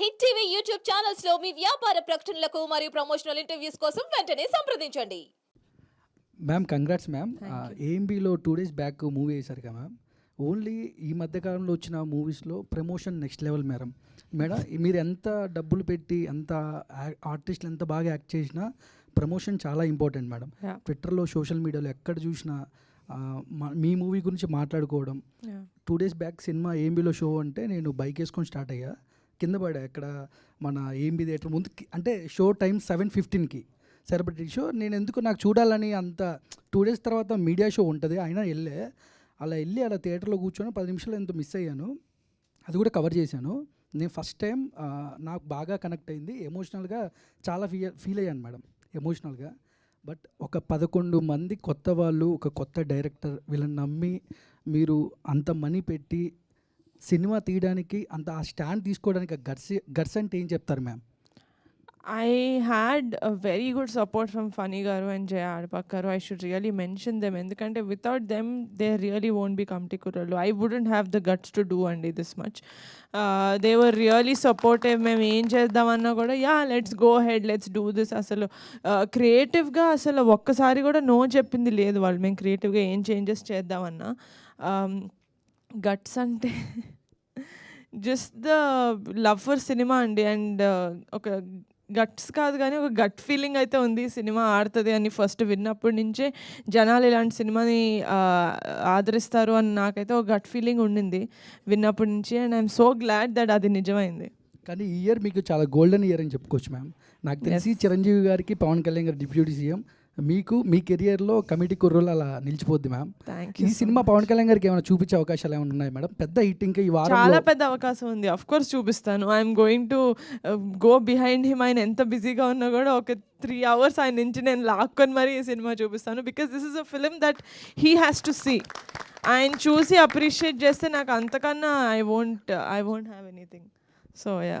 Hit TV YouTube ఛానల్స్లో మీ వ్యాపార ప్రకటనలకు మరియు ప్రమోషనల్ ఇంటర్వ్యూస్ కోసం వెంటనే సంప్రదించండి. మ్యామ్ కంగ్రాట్స్ మ్యామ్ ఏఎంబీలో టూ డేస్ బ్యాక్ మూవీ వేశారు కదా మ్యామ్ ఓన్లీ ఈ మధ్యకాలంలో వచ్చిన మూవీస్లో promotion next level madam madam మీరు ఎంత డబ్బులు పెట్టి ఎంత ఆర్టిస్టులు ఎంత బాగా యాక్ట్ చేసినా ప్రమోషన్ చాలా ఇంపార్టెంట్ మేడం. ట్విట్టర్లో సోషల్ మీడియాలో ఎక్కడ చూసినా ఆ, మా- మీ మూవీ గురించి మాట్లాడుకోవడం. టూ డేస్ బ్యాక్ సినిమా ఏఎంబీలో షో అంటే నేను బైక్ వేసుకొని స్టార్ట్ అయ్యా. కింద పడా ఇక్కడ మన ఏంబి థియేటర్ ముందు అంటే షో టైం సెవెన్ ఫిఫ్టీన్కి సెలబ్రిటీ షో. నేను ఎందుకు నాకు చూడాలని అంత టూ డేస్ తర్వాత మీడియా షో ఉంటుంది. అయినా వెళ్ళే. అలా వెళ్ళి అలా థియేటర్లో కూర్చొని పది నిమిషాలు ఎంతో మిస్ అయ్యాను. అది కూడా కవర్ చేశాను. నేను ఫస్ట్ టైం నాకు బాగా కనెక్ట్ అయింది. ఎమోషనల్గా చాలా ఫీ ఫీల్ అయ్యాను మేడం. ఎమోషనల్గా బట్ ఒక పదకొండు మంది కొత్త వాళ్ళు ఒక కొత్త డైరెక్టర్ వీళ్ళని నమ్మి మీరు అంత మనీ పెట్టి సినిమా తీయడానికి అంత ఆ స్టాండ్ తీసుకోవడానికి గర్స్ అంటే ఏం చెప్తారు ma'am? I had very good support from Phani గారు and Jaya ఆడపక్కరు I should really mention them ఎందుకంటే without them they really own be కమ్టికురలు I wouldn't have the guts to do అండి this much they were really supportive మేము ఏం చేద్దామన్నా కూడా yeah let's go head let's do this అసలు క్రియేటివ్గా అసలు ఒక్కసారి కూడా నో చెప్పింది లేదు వాళ్ళు. మేము క్రియేటివ్గా ఏం చేంజెస్ చేద్దామన్నా. గట్స్ అంటే just the love for cinema అండి. అండ్ ఒక గట్స్ కాదు కానీ ఒక గట్ ఫీలింగ్ అయితే ఉంది. సినిమా ఆడుతుంది అని ఫస్ట్ విన్నప్పటి నుంచే జనాలు ఇలాంటి సినిమాని ఆ, ఆదరిస్తారు అని నాకైతే ఒక గట్ ఫీలింగ్ ఉండింది విన్నప్పటి నుంచి. And I'm so glad that అది నిజమైంది. కానీ ఈ ఇయర్ మీకు చాలా గోల్డెన్ ఇయర్ అని చెప్పుకోవచ్చు మ్యామ్ నాకు తెలిసి చిరంజీవి గారికి పవన్ కళ్యాణ్ గారు డిప్యూటీ సీఎం. మీకు మీ కెరియర్లో కమిటీ కుర్రోలు అలా నిలిచిపోద్ది మ్యామ్ ఈ సినిమా పవన్ కళ్యాణ్ గారికి ఏమైనా చూపించే అవకాశాలు ఏమైనా ఉన్నాయి మేడం పెద్ద హిట్ ఇంకా ఈ చాలా వారంలో పెద్ద అవకాశం ఉంది. అఫ్ కోర్స్ చూపిస్తాను. I'm going to go behind him ఆయన ఎంత బిజీగా ఉన్నా కూడా ఒక త్రీ అవర్స్ ఆయన నుంచి నేను లాక్కొని మరీ ఈ సినిమా చూపిస్తాను. Because this is a film that he has to see ఆయన చూసి అప్రిషియేట్ చేస్తే నాకు అంతకన్నా I won't I won't have anything so yeah